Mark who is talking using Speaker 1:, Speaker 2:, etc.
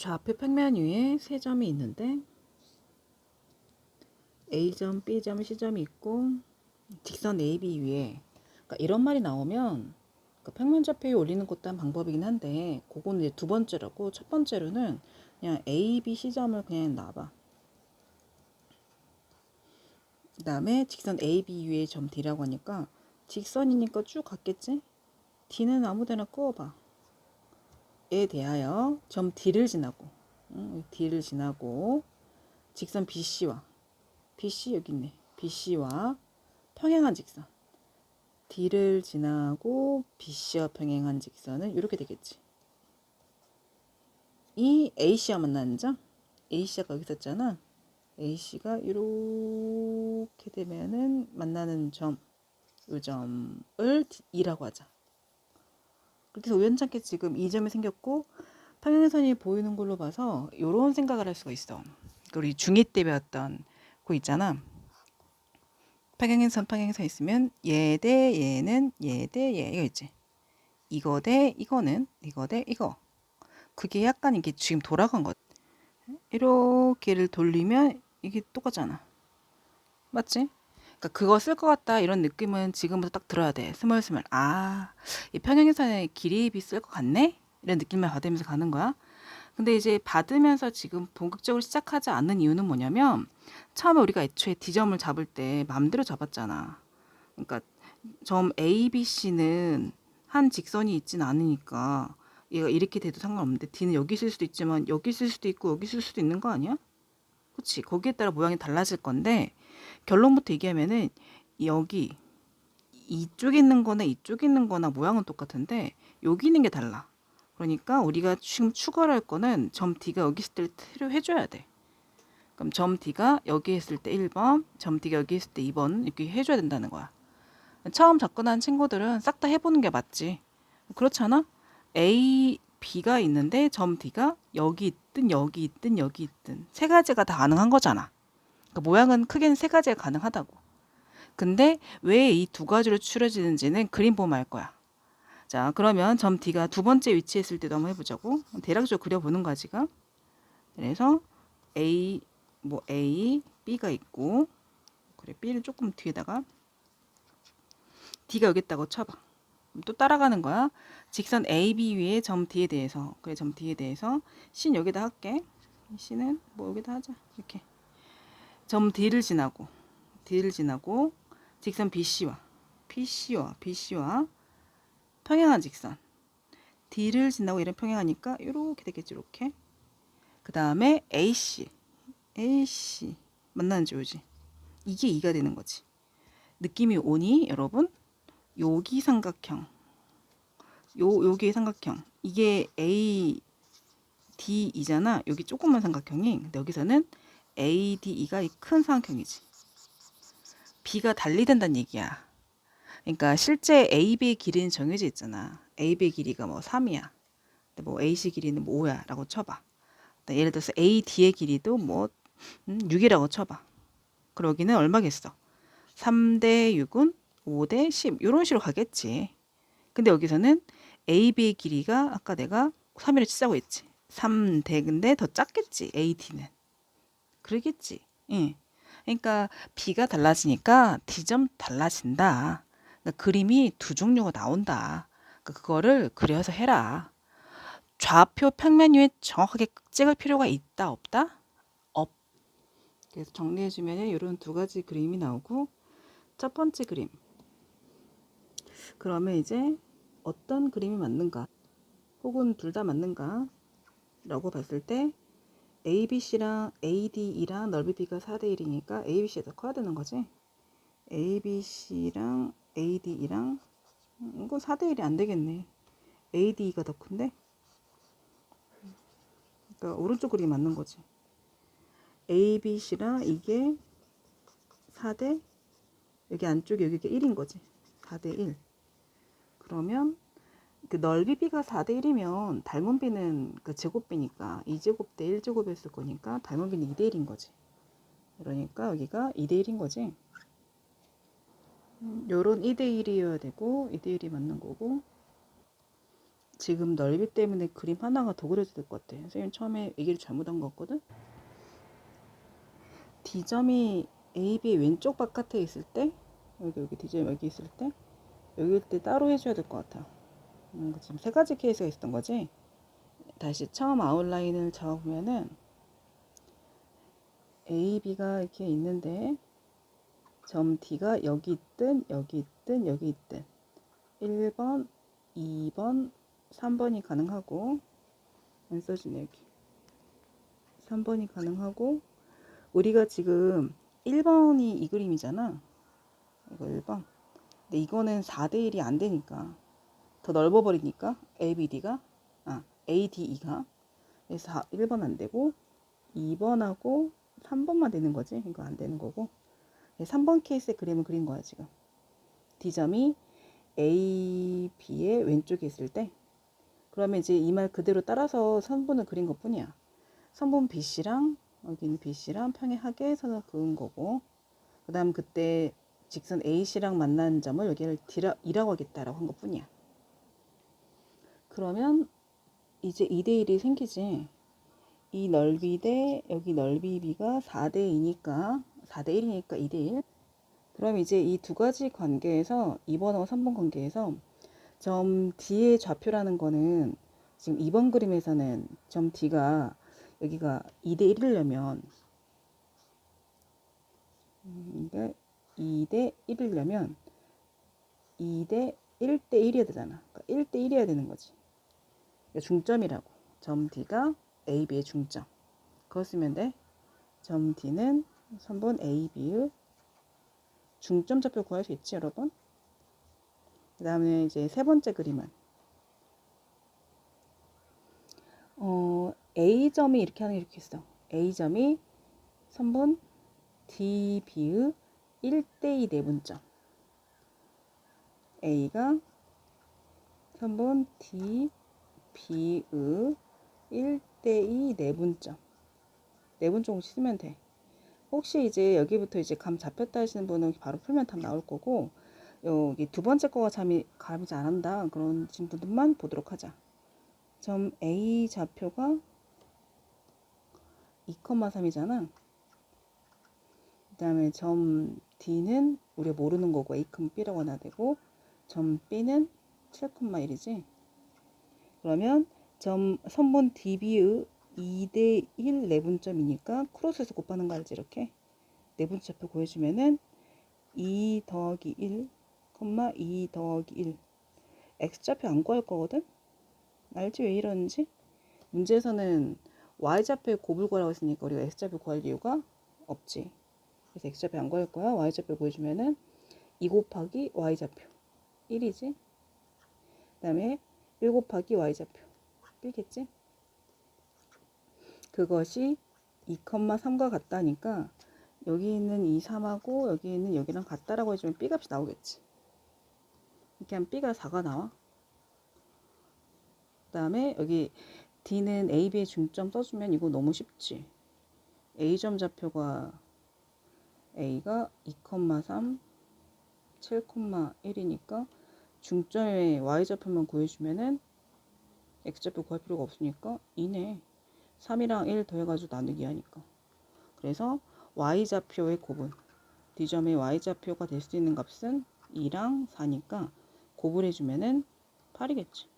Speaker 1: 좌표 평면 위에 세 점이 있는데 A점, B점, C점이 있고 직선 AB 위에 그러니까 이런 말이 나오면 그 평면 좌표에 올리는 것도 한 방법이긴 한데 그거는 이제 두 번째라고 첫 번째로는 그냥 A, B, C점을 그냥 놔봐. 그 다음에 직선 AB 위에 점 D라고 하니까 직선이니까 쭉 갔겠지? D는 아무데나 그어봐. 에 대하여 점 D를 지나고 응, D를 지나고 직선 BC와 BC 여기 있네. BC와 평행한 직선 D를 지나고 BC와 평행한 직선은 이렇게 되겠지. 이 AC와 만나는 점 AC가 여기 있었잖아. AC가 이렇게 되면은 만나는 점, 이 점을 E라고 하자. 해서 우연찮게 지금 이 점이 생겼고 평행선이 보이는 걸로 봐서 이런 생각을 할 수가 있어. 우리 중2 때 배웠던 거 있잖아. 평행선 평행선 있으면 얘 대 얘는 얘 대 얘 이거 있지. 이거 대 이거는 이거 대 이거. 그게 약간 이게 지금 돌아간 것. 이렇게를 돌리면 이게 똑같잖아. 맞지? 그러니까 그거 쓸 것 같다 이런 느낌은 지금부터 딱 들어야 돼. 스멀스멀. 아, 이 평행선의 길이비 쓸 것 같네? 이런 느낌을 받으면서 가는 거야. 근데 이제 받으면서 지금 본격적으로 시작하지 않는 이유는 뭐냐면 처음에 우리가 애초에 D점을 잡을 때 마음대로 잡았잖아. 그러니까 점 A, B, C는 한 직선이 있진 않으니까 얘가 이렇게 돼도 상관없는데 D는 여기 있을 수도 있지만 여기 있을 수도 있고 여기 있을 수도 있는 거 아니야? 그치? 거기에 따라 모양이 달라질 건데 결론부터 얘기하면은 여기 이쪽에 있는 거나 이쪽에 있는 거나 모양은 똑같은데 여기 있는 게 달라. 그러니까 우리가 지금 추가를 할 거는 점 D가 여기 있을 때 필요해 줘야 돼. 그럼 점 D가 여기 있을 때 1번, 점 D가 여기 있을 때 2번 이렇게 해 줘야 된다는 거야. 처음 접근한 친구들은 싹 다 해보는 게 맞지. 그렇잖아? A, B가 있는데 점 D가 여기 있든 여기 있든 여기 있든 세 가지가 다 가능한 거잖아. 그러니까 모양은 크게는 세 가지가 가능하다고. 근데 왜 이 두 가지로 추려지는지는 그림 보면 알 거야. 자, 그러면 점 D가 두 번째 위치에 있을 때도 한번 해보자고. 대략적으로 그려보는 거야, 지금. 그래서 A, 뭐 A, B가 있고, 그래, B를 조금 뒤에다가 D가 여기 있다고 쳐봐. 또 따라가는 거야. 직선 AB 위에 점 D에 대해서, 그래, 점 D에 대해서 C는 여기다 할게. C는 뭐 여기다 하자. 이렇게. 점 D를 지나고, D를 지나고, 직선 BC와, PC와, BC와 평행한 직선. D를 지나고 이런 평행하니까 이렇게 되겠지, 이렇게. 그 다음에 AC, AC 만나는 지오지. 이게 2가 되는 거지. 느낌이 오니, 여러분? 여기 삼각형. 요, 여기 삼각형. 이게 A, D이잖아. 여기 조그만 삼각형이. 근데 여기서는 A, D, E가 큰 삼각형이지. B가 달리 된다는 얘기야. 그러니까 실제 AB의 길이는 정해져 있잖아. AB의 길이가 뭐 3이야. 근데 뭐 AC 길이는 뭐 5야. 라고 쳐봐. 예를 들어서 AD의 길이도 뭐 음, 6이라고 쳐봐. 그럼 여기는 얼마겠어? 3대 6은 5대 10. 이런 식으로 가겠지. 근데 여기서는 AB의 길이가 아까 내가 3이라 치자고 했지. 3대 근데 더 작겠지. AD는. 그러겠지. 예. 그러니까 B가 달라지니까 D점 달라진다. 그러니까 그림이 두 종류가 나온다. 그러니까 그거를 그려서 해라. 좌표 평면 위에 정확하게 찍을 필요가 있다 없다? 없. 그래서 정리해 주면 이런 두 가지 그림이 나오고 첫 번째 그림. 그러면 이제 어떤 그림이 맞는가? 혹은 둘 다 맞는가? 라고 봤을 때 ABC랑 ADE랑 넓이 B가 4대 1이니까 ABC가 더 커야 되는 거지. ABC랑 ADE랑 음, 이건 4대 1이 안 되겠네. ADE가 더 큰데? 그러니까 오른쪽 그림이 맞는 거지. ABC랑 이게 4대 여기 안쪽에 여기가 1인 거지. 4대 1. 그러면 그 넓이 B가 4대 1이면 닮은 B는 그 제곱비니까 2제곱 대 1제곱이었을 거니까 닮은 B는 2대 1인 거지. 그러니까 여기가 2대 1인 거지. 음, 요런 2대 1이어야 되고 2대 1이 맞는 거고 지금 넓이 때문에 그림 하나가 더 그려도 될것 같아. 선생님 처음에 얘기를 잘못한 것 같거든. D점이 AB의 왼쪽 바깥에 있을 때 여기 여기 D점 여기 있을 때 여기일 때 따로 해줘야 될 것 같아. 음, 지금 세 가지 케이스가 있었던 거지. 다시 처음 아웃라인을 잡아보면은 A, B가 이렇게 있는데 점 D가 여기 있든 여기 있든 여기 있든 1번, 2번, 3번이 가능하고 안 써지네 여기. 3번이 가능하고 우리가 지금 1번이 이 그림이잖아. 이거 1번. 근데 이거는 4대1이 안 되니까 더 넓어버리니까 ABD가 아 ADE가 그래서 1번 안 되고 2번하고 3번만 되는 거지? 이거 안 되는 거고. 3번 케이스의 그림을 그린 거야 지금. D점이 A, B의 왼쪽에 있을 때 그러면 이제 이 말 그대로 따라서 선분을 그린 것 뿐이야. 선분 BC랑 여기 있는 BC랑 평행하게 선을 그은 거고. 그 다음 그때 직선 AC랑 만난 점을 여기를 D라, E라고 하겠다라고 한 것 뿐이야 그러면 이제 2대1이 생기지 이 넓이 대 여기 넓이 B가 4대2니까 4대1이니까 2대1 그럼 이제 이 두 가지 관계에서 2번하고 3번 관계에서 점 D의 좌표라는 거는 지금 2번 그림에서는 점 D가 여기가 2대 1이려면 이게 2대 1이려면 2대 1대 1이어야 되잖아. 그러니까 1대 1이어야 되는 거지. 중점이라고. 점 D가 A, B의 중점. 그거 쓰면 돼. 점 D는 3번 A, B의 중점 좌표 구할 수 있지, 여러분? 그 다음에 이제 세 번째 그림은 어, A점이 이렇게 하는 게 있어. A점이 3번 D, B의 1대2 내분점. A가 3번 D, B의 1대2 내분점. 내분점을 쓰면 돼. 혹시 이제 여기부터 이제 감 잡혔다 하시는 분은 바로 풀면 답 나올 거고 여기 두 번째 거가 감이 감이 잘 안 한다 그런 분들만 보도록 하자. 점 A 좌표가 2,3이잖아. 그 다음에 점 D는 우리가 모르는 거고 A, B라고 하나 되고 점 B는 7,1이지. 그러면 점 선분 DB의 2대 1 내분점이니까 크로스에서 곱하는 거 알지 이렇게? 내분점 좌표 구해주면은 2 더하기 1, 2 더하기 1 x좌표 안 구할 거거든? 알지? 왜 이러는지? 문제에서는 y좌표의 곱을 구하라고 했으니까 우리가 x좌표 구할 이유가 없지. 그래서 x좌표 안 구할 거야. y좌표 구해주면은 2 곱하기 y좌표 1이지? 그 다음에 1 곱하기 y좌표 1겠지 그것이 2,3과 같다니까 여기 있는 2, 3하고 여기 있는 여기랑 같다라고 해주면 B값이 나오겠지. 이렇게 하면 B가 4가 나와. 그 다음에 여기 D는 A, B의 중점 써주면 이거 너무 쉽지. A점 좌표가 A가 2,3, 7,1이니까 중점의 Y좌표만 구해주면은 X좌표 구할 필요가 없으니까 2네. 3이랑 1 더해가지고 나누기 하니까. 그래서 y좌표의 곱은 D점의 y좌표가 될 수 있는 값은 2랑 4니까 곱을 해주면은 8이겠지.